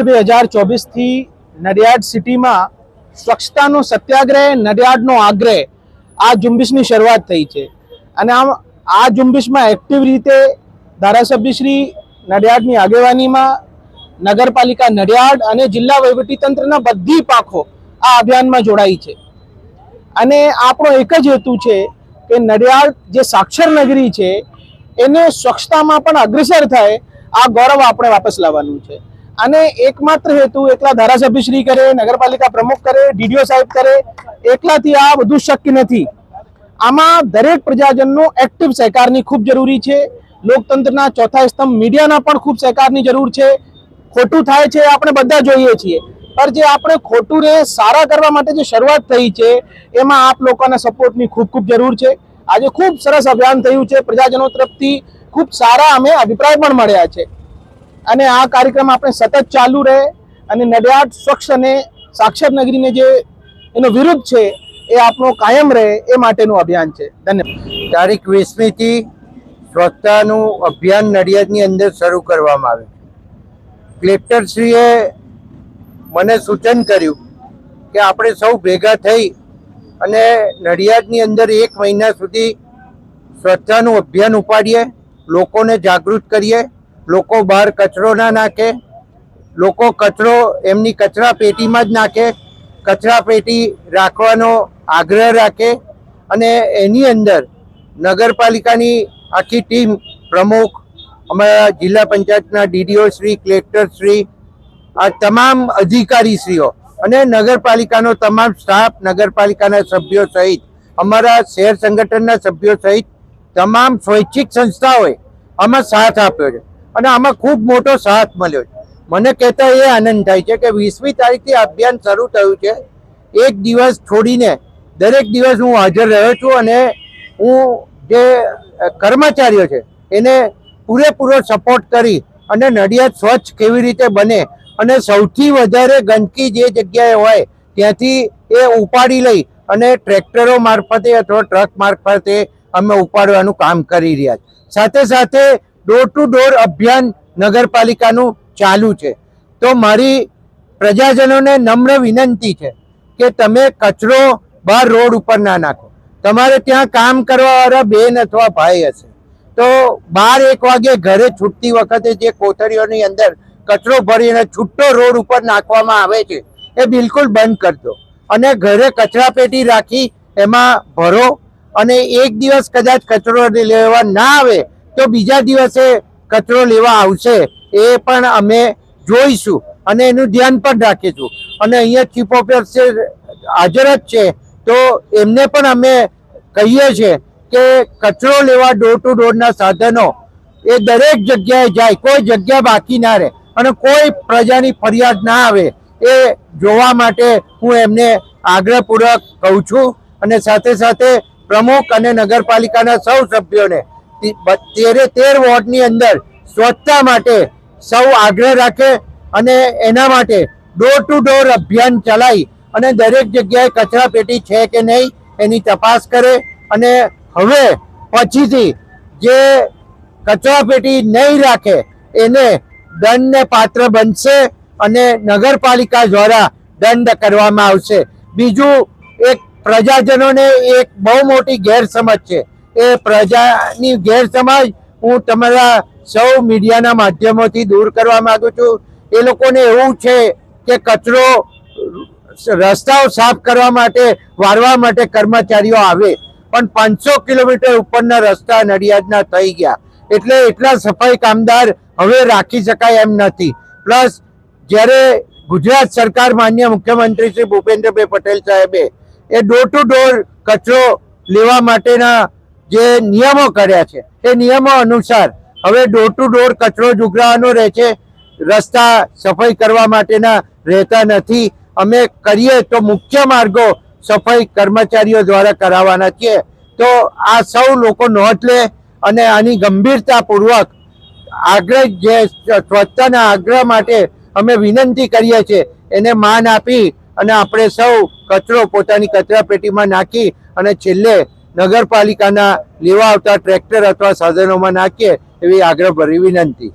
December બે હજાર ચોવીસથી નડિયાદ સિટીમાં સ્વચ્છતાનો સત્યાગ્રહ, નડિયાદનો આગ્રહ આ ઝુંબેશની શરૂઆત થઈ છે. અને આમ આ ઝુંબેશમાં એક્ટિવ રીતે ધારાસભ્યશ્રી નડિયાદની આગેવાનીમાં નગરપાલિકા નડિયાદ અને જિલ્લા વહીવટીતંત્રના બધી પાંખો આ અભિયાનમાં જોડાઈ છે. અને આપણો એક જ હેતુ છે કે નડિયાદ જે સાક્ષર નગરી છે, એને સ્વચ્છતામાં પણ અગ્રેસર થાય આ ગૌરવ આપણે વાપસ લાવવાનું છે. અને એકમાત્ર હેતુ એકલા ધારાસભ્યશ્રી કરે, નગરપાલિકા પ્રમુખ કરે, ડીડીઓ સાહેબ કરે, એકલાથી આ બધું શક્ય નથી. આમાં દરેક પ્રજાજનનો એક્ટિવ સહકારની ખૂબ જરૂરી છે. લોકતંત્રના ચોથા સ્તંભ મીડિયાના પણ ખૂબ સહકારની જરૂર છે. ખોટું થાય છે આપણે બધા જોઈએ છીએ. પણ જે આપણે ખોટું ને સારા કરવા માટે જે શરૂઆત થઈ છે, એમાં આપ લોકોના સપોર્ટની ખૂબ ખૂબ જરૂર છે. આજે ખૂબ સરસ અભિયાન થયું છે. પ્રજાજનો તરફથી ખૂબ સારા અમે અભિપ્રાય પણ મળ્યા છે. અને આ કાર્યક્રમ આપણે સતત ચાલુ રહે અને નડિયાદ સ્વચ્છ અને સાક્ષર નગરીને જે એનો વિરુદ્ધ છે, એ આપણો કાયમ રહે એ માટેનું અભિયાન છે. ધન્યવાદ. તારીખ વીસમીથી સ્વચ્છતાનું અભિયાન નડિયાદની અંદર શરૂ કરવામાં આવે કલેક્ટરશ્રીએ મને સૂચન કર્યું કે આપણે સૌ ભેગા થઈ અને નડિયાદની અંદર એક મહિના સુધી સ્વચ્છતાનું અભિયાન ઉપાડીએ, લોકોને જાગૃત કરીએ લોકો બહાર કચરો ના નાખે, લોકો કચરો એમની કચરા પેટીમાં જ નાખે, કચરા પેટી રાખવાનો આગ્રહ રાખે અને એની અંદર નગરપાલિકાની આખી ટીમ પ્રમુખ, અમારા જિલ્લા પંચાયતના ડીડીઓ શ્રી, કલેક્ટર શ્રી, આ તમામ અધિકારીશ્રીઓ અને નગરપાલિકાનો તમામ સ્ટાફ, નગરપાલિકાના સભ્યો સહિત, અમારા શહેર સંગઠનના સભ્યો સહિત, તમામ સ્વૈચ્છિક સંસ્થાઓએ આમાં સાથ આપ્યો છે. અને આમાં ખૂબ મોટો સાથ મળ્યો છે. મને કહેતા એ આનંદ થાય છે કે વીસમી તારીખથી અભિયાન શરૂ થયું છે. એક દિવસ છોડીને દરેક દિવસ હું હાજર રહ્યો છું અને હું જે કર્મચારીઓ છે, એને પૂરેપૂરો સપોર્ટ કરી અને નડિયાદ સ્વચ્છ કેવી રીતે બને અને સૌથી વધારે ગંદકી જે જગ્યાએ હોય ત્યાંથી એ ઉપાડી લઈ અને ટ્રેક્ટરો મારફતે અથવા ટ્રક મારફતે અમે ઉપાડવાનું કામ કરી રહ્યા છીએ. સાથે સાથે ડોર ટુ ડોર અભિયાન નગરપાલિકાનું ચાલુ છે. તો મારી પ્રજાજનોને નમ્ર વિનંતી છે કે તમે કચરો બહાર રોડ ઉપર ના નાખો. તમારે ત્યાં કામ કરવાવાળા બેન અથવા ભાઈ હશે. તો બાર એક વાગે ઘરે છૂટતી વખતે જે કોથળીઓની અંદર કચરો ભરીને છૂટો રોડ ઉપર નાખવામાં આવે છે, એ બિલકુલ બંધ કરજો અને ઘરે કચરા પેટી રાખી એમાં ભરો અને એક દિવસ કદાચ કચરો લેવા ના આવે તો બીજા દિવસે કચરો લેવા આવશે, એ પણ અમે જોઈશું અને એનું ધ્યાન પણ રાખીશું. અને અહીંયા ચીફ ઓફિસર હાજર જ છે, તો એમને પણ અમે કહીએ છીએ કે કચરો લેવા ડોર ટુ ડોરના સાધનો એ દરેક જગ્યાએ જાય, કોઈ જગ્યા બાકી ના રહે અને કોઈ પ્રજાની ફરિયાદ ના આવે એ જોવા માટે હું એમને આગ્રહપૂર્વક કહું છું. અને સાથે સાથે પ્રમુખ અને નગરપાલિકાના સૌ સભ્યોને તેરે તેર વોર્ડની અંદર સ્વચ્છતા માટે સૌ આગ્રહ રાખે અને એના માટે ડોર ટુ ડોર અભિયાન ચલાવી અને દરેક જગ્યાએ કચરા પેટી છે કે નહીં એની તપાસ કરે અને હવે પછીથી જે કચરા પેટી નહીં રાખે એને દંડને પાત્ર બનશે અને નગરપાલિકા દ્વારા દંડ કરવામાં આવશે. બીજું એક પ્રજાજનોને એક બહુ મોટી ગેરસમજ છે. એ પ્રજાની ગેરસમજ હું તમારા સૌ મીડિયાના માધ્યમોથી દૂર કરવા માંગુ છું. એ લોકોને એવું છે કે કચરો રસ્તાઓ સાફ કરવા માટે, વારવા માટે કર્મચારીઓ આવે, પણ પાંચસો કિલોમીટર ઉપરના રસ્તા નડિયાદના થઈ ગયા. એટલે એટલા સફાઈ કામદાર હવે રાખી શકાય એમ નથી. પ્લસ, જ્યારે ગુજરાત સરકાર માન્ય મુખ્યમંત્રી શ્રી ભૂપેન્દ્રભાઈ પટેલ સાહેબે એ ડોર ટુ ડોર કચરો લેવા માટેના જે નિયમો કર્યા છે. એ નિયમો અનુસાર હવે ડોર ટુ ડોર કચરો જ રહે છે. રસ્તા સફાઈ કરવા માટેના રહેતા નથી. અમે કરીએ તો મુખ્ય માર્ગો સફાઈ કર્મચારીઓ દ્વારા કરાવવાના છીએ. તો આ સૌ લોકો નોંધ લે અને આની ગંભીરતાપૂર્વક આગ્રહ જે સ્વચ્છતાના આગ્રહ માટે અમે વિનંતી કરીએ છીએ, એને માન આપી અને આપણે સૌ કચરો પોતાની કચરા પેટીમાં નાખી અને છેલ્લે નગરપાલિકાના લેવા આવતા ટ્રેક્ટર અથવા સાધનોમાં નાખીએ એવી આગ્રહભરી વિનંતી